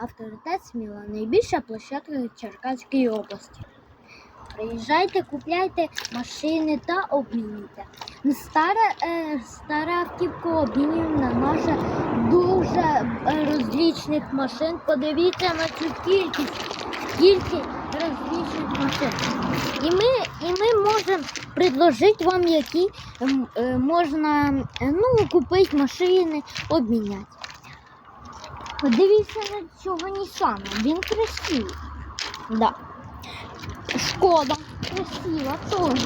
Авторитет Сміла найбільша площадка в Черкаській області. Приїжджайте, купляйте машини та обмінюйте. Стара, е, стара автівка обмінюємо на наше дуже е, розлічних машин. Подивіться на цю кількість, скільки розлічних машин. І ми, і ми можемо предложити вам, які е, можна е, ну, купити машини, обміняти. Подивіться на цього Нісана, він красивий. Да. Шкода красива теж.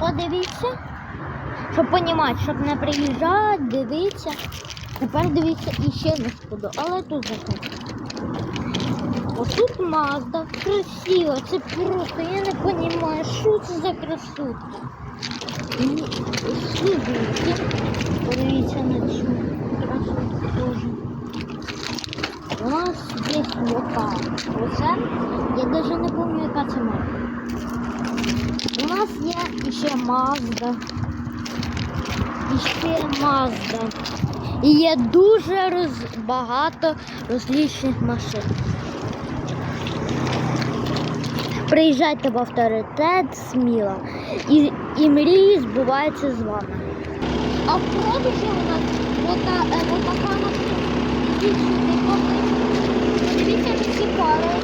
Подивіться, щоб розуміти, щоб не приїжджати, дивитися. Тепер дивіться іще на шкоду, але тут закрито. Отут Мазда красива, це просто, я не розумію, що це за красотка. Сливки. Подивіться на цю красотку теж. У нас є мука. Оце, я навіть не пам'ятаю, яка це марка. У нас є ще Мазда. І Мазда. І є дуже роз... багато розлічних машин. Приїжджайте в авторитет сміло. І, і мрії збуваються з вами. А в продажі у нас ота, е, машина. Дівчинки, хлопці. На ці пари.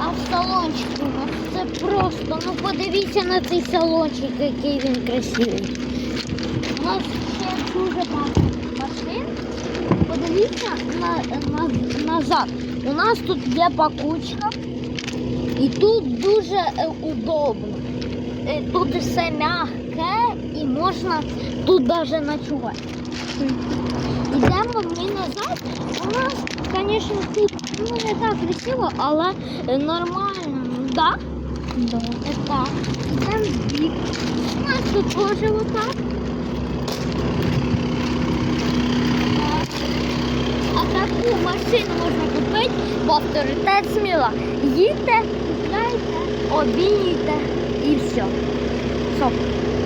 А в салончику у нас це просто. Ну подивіться на цей салончик, який він красивий. У нас ще дуже багато машин. Подивіться на, на, назад. У нас тут є пакучка. І тут дуже е, удобно. Е, Тут все м'яке і можна тут навіть ночувати. Йдемо ми назад. У нас, звісно, тут ну, не так красиво, але е, нормально. Да? Да. Так. Йдемо в бік. У нас тут теж отак. Таку машину можна купити бо авторитет сміла. Їдьте, купляйте, обійте і все. Все.